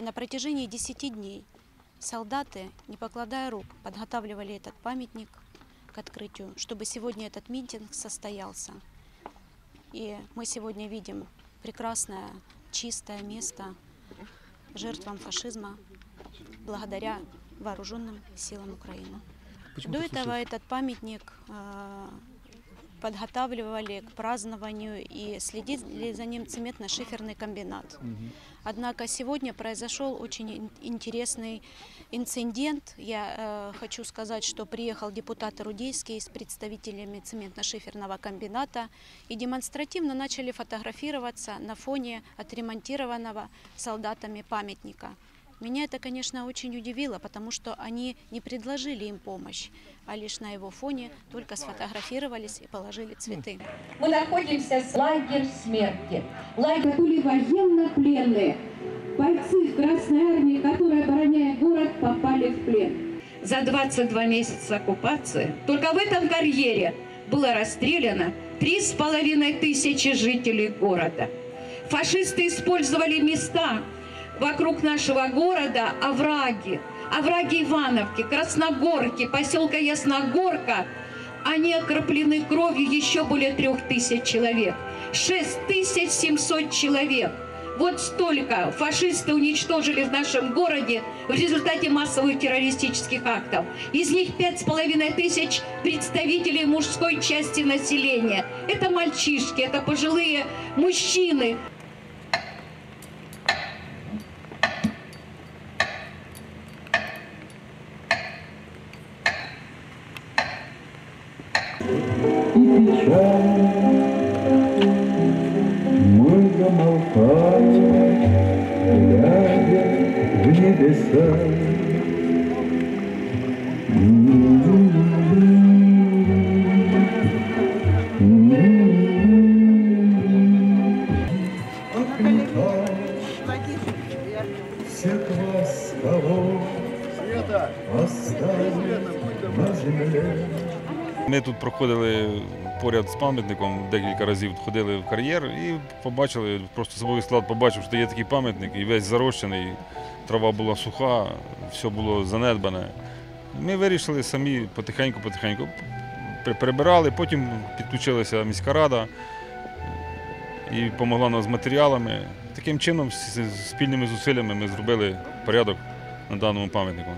На протяжении 10 дней солдаты, не покладая рук, подготавливали этот памятник к открытию, чтобы сегодня этот митинг состоялся. И мы сегодня видим прекрасное, чистое место жертвам фашизма благодаря вооруженным силам Украины. До этого этот памятник э, подготавливали к празднованию и следили за ним цементно-шиферный комбинат. Однако сегодня произошел очень ин- интересный инцидент. Я э, хочу сказать, что приехал депутат Рудейский с представителями цементно-шиферного комбината и демонстративно начали фотографироваться на фоне отремонтированного солдатами памятника. Меня это, конечно, очень удивило, потому что они не предложили им помощь, а лишь на его фоне только сфотографировались и положили цветы. Мы находимся в лагерь смерти. Лагерь были военнопленные. Бойцы Красной Армии, которые, обороняя город, попали в плен. за 22 месяца оккупации только в этом карьере было расстреляно три с половиной тысячи жителей города. Фашисты использовали места вокруг нашего города, овраги, овраги Ивановки, Красногорки, поселка Ясногорка. Они окроплены кровью еще более трех тысяч человек. 6700 человек. Вот столько фашисты уничтожили в нашем городе в результате массовых террористических актов. Из них пять с половиной тысяч представителей мужской части населения. Это мальчишки, это пожилые мужчины. И печаль. Мы замолкать, глядя в небеса. Всех вас, кого оставили на земле. Ми тут проходили поряд з пам'ятником, декілька разів ходили в кар'єр і побачили, просто особовий склад побачив, що є такий пам'ятник, і весь зарощений, трава була суха, все було занедбане. Ми вирішили самі потихеньку-потихеньку прибирали, потім підключилася міська рада і допомогла нам з матеріалами. Таким чином, спільними зусиллями ми зробили порядок на даному пам'ятнику.